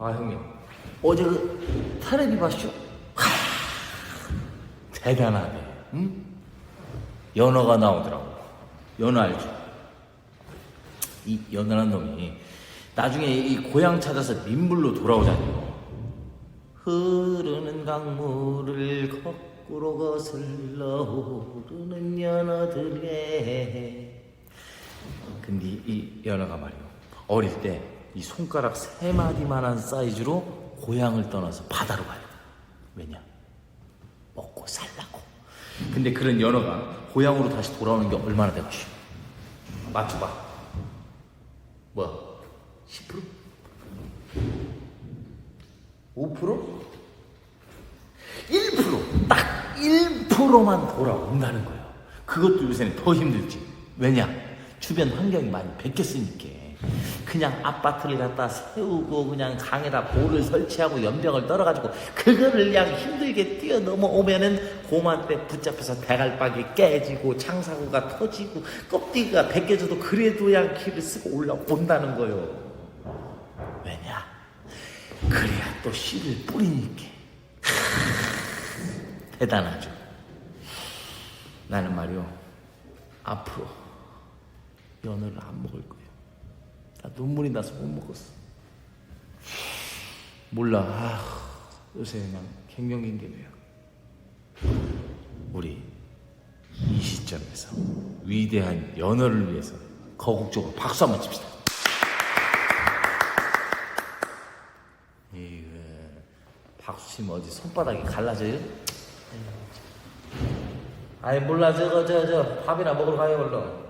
아 형님 어제 그 텔레비 봤쇼? 하, 대단하네 응? 연어가 나오더라고 연어 알죠? 이 연어란 놈이 나중에 이 고향 찾아서 민물로 돌아오잖아요 흐르는 강물을 거꾸로 거슬러 오르는 연어들에 근데 이 연어가 말이요 어릴 때 이 손가락 세 마디만한 사이즈로 고향을 떠나서 바다로 가요 왜냐 먹고 살라고 근데 그런 연어가 고향으로 다시 돌아오는 게 얼마나 되겠슈 맞춰봐 뭐야 10%? 5%? 1%! 딱 1%만 돌아온다는 거예요. 그것도 요새는 더 힘들지. 왜냐? 주변 환경이 많이 바뀌었으니까. 그냥 아파트를 갖다 세우고 그냥 강에다 볼을 설치하고 연병을 떨어가지고 그거를 그냥 힘들게 뛰어넘어오면은 고만 때 붙잡혀서 대갈박이 깨지고 창사고가 터지고 껍데기가 벗겨져도 그래도 그냥 길을 쓰고 올라온다는 거예요. 왜냐? 그래야 또 씨를 뿌리니까. 대단하죠. 나는 말이요. 앞으로 연어를 안 먹을 거예요. 나 눈물이 나서 못 먹었어. 몰라. 아, 요새 그냥 갱년기인데요. 우리 이 시점에서 위대한 연어를 위해서 거국적으로 박수 한번 칩시다. 박수 치면 어디 손바닥이 갈라져요? 아이 몰라 저거 저저 밥이나 먹으러 가요 얼른